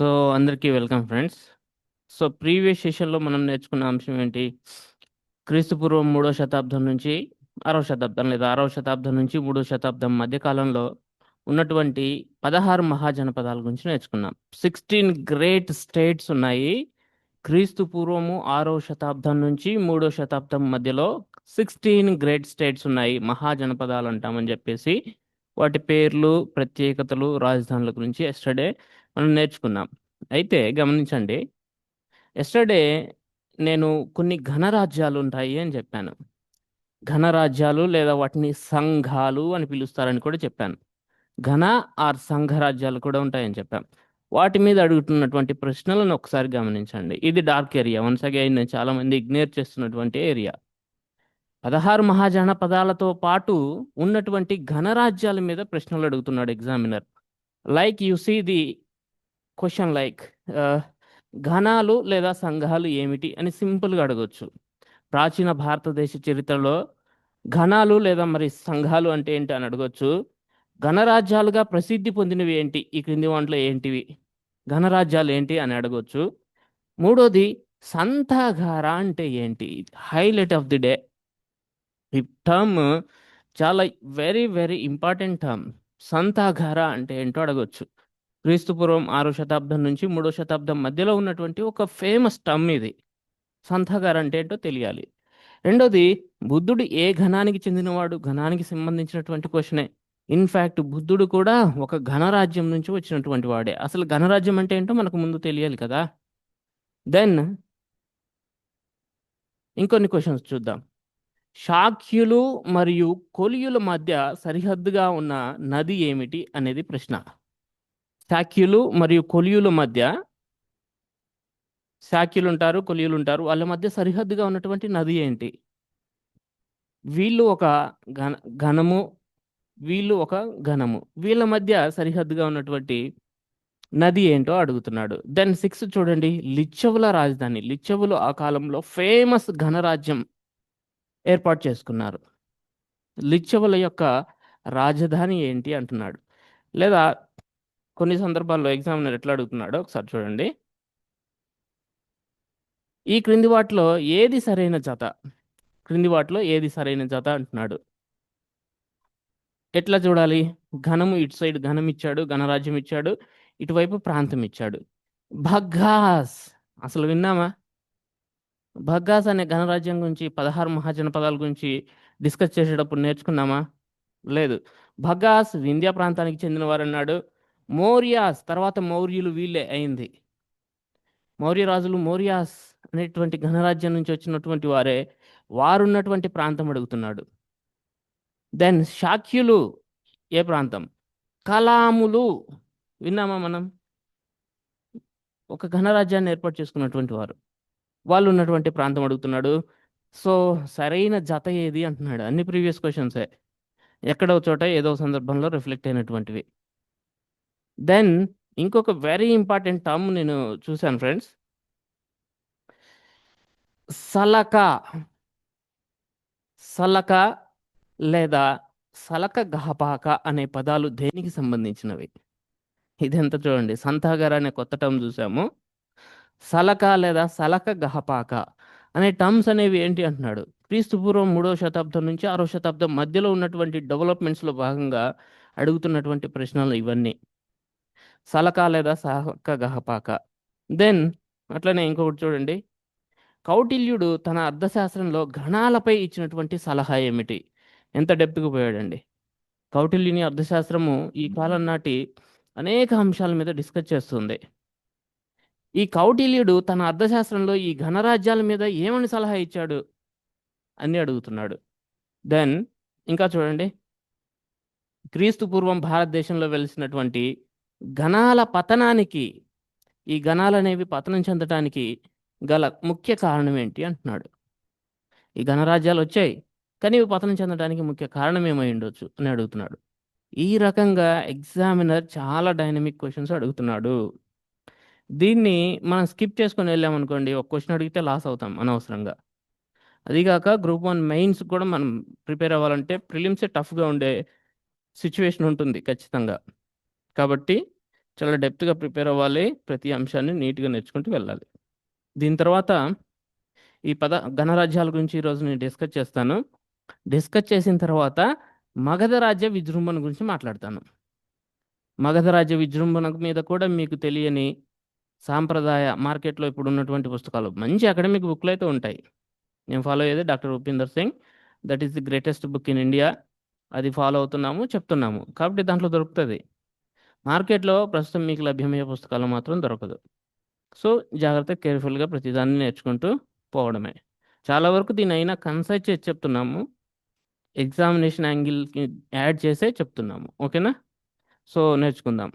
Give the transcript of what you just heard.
So అందరికీ welcome friends. So previous సెషన్లో మనం నేర్చుకున్న అంశం ఏంటి? క్రీస్తు పూర్వం మూడో శతాబ్దం నుంచి ఆరవ శతాబ్దం లేదా ఆరవ శతాబ్దం నుంచి మూడో శతాబ్దం మధ్యకాలంలో ఉన్నటువంటి పదహారు మహాజనపదాల గురించి నేర్చుకున్నాం. సిక్స్టీన్ గ్రేట్ స్టేట్స్ ఉన్నాయి. క్రీస్తు పూర్వము ఆరవ శతాబ్దం నుంచి మూడో శతాబ్దం మధ్యలో సిక్స్టీన్ గ్రేట్ స్టేట్స్ ఉన్నాయి. మహాజనపదాలు అంటామని చెప్పేసి వాటి పేర్లు ప్రత్యేకతలు రాజధానుల గురించి ఎస్టర్డే మనం నేర్చుకున్నాం అయితే గమనించండి. ఎస్టర్డే నేను కొన్ని ఘనరాజ్యాలు ఉంటాయి అని చెప్పాను. ఘనరాజ్యాలు లేదా వాటిని సంఘాలు అని పిలుస్తారని కూడా చెప్పాను. ఘన ఆర్ సంఘ రాజ్యాలు కూడా ఉంటాయని చెప్పాం. వాటి మీద అడుగుతున్నటువంటి ప్రశ్నలను ఒకసారి గమనించండి. ఇది డార్క్ ఏరియా. వన్స్ అగైన్ నేను చాలామంది ఇగ్నేర్ చేస్తున్నటువంటి ఏరియా. పదహారు మహాజన పదాలతో పాటు ఉన్నటువంటి ఘనరాజ్యాల మీద ప్రశ్నలు అడుగుతున్నాడు examiner. Like you see the question like ఘనాలు లేదా సంఘాలు ఏమిటి అని సింపుల్గా అడగొచ్చు. ప్రాచీన భారతదేశ చరిత్రలో ఘనాలు లేదా మరి సంఘాలు అంటే ఏంటి అని అడగొచ్చు. ఘనరాజ్యాలుగా ప్రసిద్ధి పొందినవి ఏంటి? ఈ క్రింది వాటిలో ఏంటివి? ఘనరాజ్యాలు ఏంటి అని అడగొచ్చు. మూడోది సంతాగార అంటే ఏంటి? Highlight of the day. ఈ టర్మ్ చాలా వెరీ వెరీ ఇంపార్టెంట్ టర్మ్. సంతాగార అంటే ఏంటో అడగొచ్చు. క్రీస్తుపూర్వం ఆరో శతాబ్దం నుంచి మూడో శతాబ్దం మధ్యలో ఉన్నటువంటి ఒక ఫేమస్ టమ్ ఇది. సంతగారు అంటే ఏంటో తెలియాలి. రెండోది బుద్ధుడు ఏ ఘనానికి చెందినవాడు? ఘనానికి సంబంధించినటువంటి క్వశ్చనే. ఇన్ఫ్యాక్ట్ బుద్ధుడు కూడా ఒక ఘనరాజ్యం నుంచి వచ్చినటువంటి వాడే. అసలు ఘనరాజ్యం అంటే ఏంటో మనకు ముందు తెలియాలి కదా. దెన్ ఇంకొన్ని క్వశ్చన్స్ చూద్దాం. శాఖ్యులు మరియు కొలియుల మధ్య సరిహద్దుగా ఉన్న నది ఏమిటి? అనేది ప్రశ్న. శాఖ్యులు మరియు కొలియుల మధ్య శాఖ్యులు ఉంటారు కొలియులు ఉంటారు వాళ్ళ మధ్య సరిహద్దుగా ఉన్నటువంటి నది ఏంటి? వీళ్ళు ఒక ఘన ఘనము వీళ్ళు ఒక ఘనము. వీళ్ళ మధ్య సరిహద్దుగా ఉన్నటువంటి నది ఏంటో అడుగుతున్నాడు. దెన్ సిక్స్ చూడండి. లిచ్చవుల రాజధాని. లిచ్చవులు ఆ కాలంలో ఫేమస్ ఘనరాజ్యం ఏర్పాటు చేసుకున్నారు. లిచ్చవుల యొక్క రాజధాని ఏంటి అంటున్నాడు. లేదా కొన్ని సందర్భాల్లో ఎగ్జామినర్ ఎట్లా అడుగుతున్నాడో ఒకసారి చూడండి. ఈ క్రింది వాటిలో ఏది సరైన జత? క్రింది వాటిలో ఏది సరైన జత అంటున్నాడు. ఎట్లా చూడాలి? ఘనము ఇటు సైడ్ ఘనం ఇచ్చాడు ఘనరాజ్యం ఇచ్చాడు ఇటువైపు ప్రాంతం ఇచ్చాడు. భగ్గాస్! అసలు విన్నామా? భగ్గాస్ అనే ఘనరాజ్యం గురించి పదహారు మహాజనపదాల గురించి డిస్కస్ చేసేటప్పుడు నేర్చుకున్నామా? లేదు. భగ్గాస్ వింధ్యా ప్రాంతానికి చెందినవారు అన్నాడు మౌర్యాస్ తర్వాత మౌర్యులు వీళ్ళే అయింది. మౌర్య రాజులు మౌర్యాస్ అనేటువంటి ఘనరాజ్యం నుంచి వచ్చినటువంటి వారే వారున్నటువంటి ప్రాంతం అడుగుతున్నాడు. దెన్ శాఖ్యులు ఏ ప్రాంతం? కలాములు. విన్నామా మనం? ఒక ఘనరాజ్యాన్ని ఏర్పాటు చేసుకున్నటువంటి వారు. వాళ్ళు ఉన్నటువంటి ప్రాంతం అడుగుతున్నాడు. సో సరైన జత ఏది? అంటున్నాడు. అన్ని ప్రీవియస్ క్వశ్చన్సే. ఎక్కడో చోట ఏదో సందర్భంలో రిఫ్లెక్ట్ అయినటువంటివి. దెన్ ఇంకొక వెరీ ఇంపార్టెంట్ టర్మ్ నేను చూశాను ఫ్రెండ్స్ సలక. సలక లేదా సలక గహపాక అనే పదాలు దేనికి సంబంధించినవి? ఇదంతా చూడండి సంతాగర్ అనే కొత్త టర్మ్ చూసాము. సలక లేదా సలక గహపాక అనే టర్మ్స్ అనేవి ఏంటి అంటున్నాడు? క్రీస్తు పూర్వం మూడవ శతాబ్దం నుంచి ఆరో శతాబ్దం మధ్యలో ఉన్నటువంటి డెవలప్మెంట్స్లో భాగంగా అడుగుతున్నటువంటి ప్రశ్నలు ఇవన్నీ. సలక లేదా సహక గహపాక. దెన్ అట్లనే ఇంకొకటి చూడండి. కౌటిల్యుడు తన అర్థశాస్త్రంలో గణాలపై ఇచ్చినటువంటి సలహా ఏమిటి? ఎంత డెప్త్కి పోయాడండి? కౌటిల్యుని అర్థశాస్త్రము ఈ కాలం నాటి అనేక అంశాల మీద డిస్కస్ చేస్తుంది. ఈ కౌటిల్యుడు తన అర్థశాస్త్రంలో ఈ ఘనరాజ్యాల మీద ఏమని సలహా ఇచ్చాడు? అని అడుగుతున్నాడు. దెన్ ఇంకా చూడండి. క్రీస్తు పూర్వం భారతదేశంలో వెలిసినటువంటి గణాల పతనానికి ఈ గణాలు అనేవి పతనం చెందటానికి గల ముఖ్య కారణం ఏంటి అంటున్నాడు. ఈ గణరాజ్యాలు వచ్చాయి కానీ ఇవి పతనం చెందడానికి ముఖ్య కారణం ఏమై ఉండొచ్చు అని అడుగుతున్నాడు. ఈ రకంగా ఎగ్జామినర్ చాలా డైనమిక్ క్వశ్చన్స్ అడుగుతున్నాడు. దీన్ని మనం స్కిప్ చేసుకొని వెళ్ళామనుకోండి ఒక క్వశ్చన్ అడిగితే లాస్ అవుతాం అనవసరంగా. అదిగాక గ్రూప్ వన్ మెయిన్స్ కూడా మనం ప్రిపేర్ అవ్వాలంటే ప్రిలిమ్సే టఫ్గా ఉండే సిచ్యువేషన్ ఉంటుంది ఖచ్చితంగా. కాబట్టి చాలా డెప్త్గా ప్రిపేర్ అవ్వాలి. ప్రతి అంశాన్ని నీట్గా నేర్చుకుంటూ వెళ్ళాలి. దీని తర్వాత ఈ పద గణరాజ్యాల గురించి ఈరోజు నేను డిస్కస్ చేస్తాను. డిస్కస్ చేసిన తర్వాత మగధ రాజ్య విజృంభణ గురించి మాట్లాడతాను. మగధ రాజ్య విజృంభణ మీద కూడా మీకు తెలియని సాంప్రదాయ మార్కెట్లో ఇప్పుడు ఉన్నటువంటి పుస్తకాలు మంచి అకాడమిక్ బుక్లు అయితే ఉంటాయి. నేను ఫాలో అయ్యేది doctor Upender Singh. That is the greatest book in India అది ఫాలో అవుతున్నాము చెప్తున్నాము. కాబట్టి దాంట్లో దొరుకుతుంది. మార్కెట్లో ప్రస్తుతం మీకు లభ్యమయ్యే పుస్తకాలు మాత్రం దొరకదు. సో జాగ్రత్త కేర్ఫుల్గా ప్రతిదాన్ని నేర్చుకుంటూ పోవడమే. చాలా వరకు దీని అయినా కన్సైజ్ చేసి చెప్తున్నాము. ఎగ్జామినేషన్ యాంగిల్కి యాడ్ చేసే చెప్తున్నాము. ఓకేనా? సో నేర్చుకుందాం.